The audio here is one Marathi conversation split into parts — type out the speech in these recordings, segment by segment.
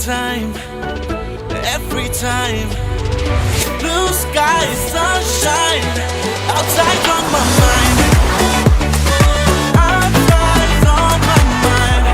time, every time. Blue sky, sunshine, outside on my mind. Outside on my mind.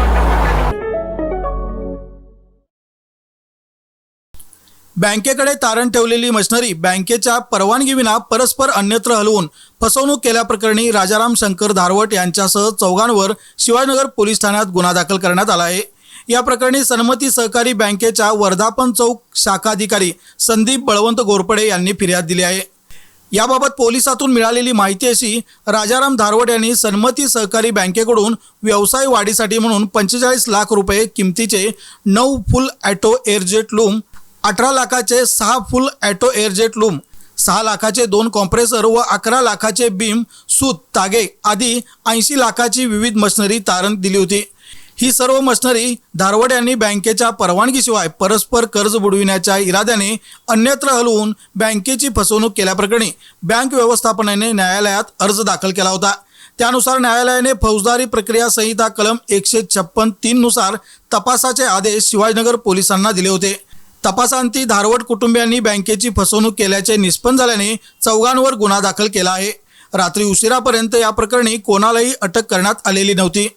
बँकेकडे तारण ठेवलेली मशिनरी बँकेच्या परवानगीविना परस्पर अन्यत्र हलवून फसवणूक केल्याप्रकरणी राजाराम शंकर धारवट यांच्यासह चौघांवर शिवाजीनगर पोलीस ठाण्यात गुन्हा दाखल करण्यात आला आहे या प्रकरणी सन्मती सहकारी बँकेच्या वर्धापन चौक शाखाधिकारी संदीप बळवंत गोरपडे यांनी फिर्याद दिली आहे. याबाबत पोलिसातून मिळालेली माहिती अशी राजाराम धारवड यांनी सन्मती सहकारी बँकेकडून व्यवसाय वाढीसाठी म्हणून पंचेचाळीस लाख रुपये किमतीचे नऊ फुल ॲटो एअरजेट लूम अठरा लाखाचे सहा फुल ॲटो एअरजेट लूम सहा लाखाचे दोन कॉम्प्रेसर व अकरा लाखाचे बीम सूत तागे आदी ऐंशी लाखाची विविध मशिनरी तारण दिली होती. ही सर्व मशिनरी धारवड यांनी बँकेच्या परवानगीशिवाय परस्पर कर्ज बुडविण्याच्या इराद्याने अन्यत्र हलवून बँकेची फसवणूक केल्याप्रकरणी बँक व्यवस्थापनाने न्यायालयात अर्ज दाखल केला होता. त्यानुसार न्यायालयाने फौजदारी प्रक्रिया संहिता कलम एकशे छप्पन तीननुसार तपासाचे आदेश शिवाजीनगर पोलिसांना दिले होते. तपासांती धारवड कुटुंबियांनी बँकेची फसवणूक केल्याचे निष्पन्न झाल्याने चौघांवर गुन्हा दाखल केला आहे. रात्री उशिरापर्यंत या प्रकरणी कोणालाही अटक करण्यात आलेली नव्हती.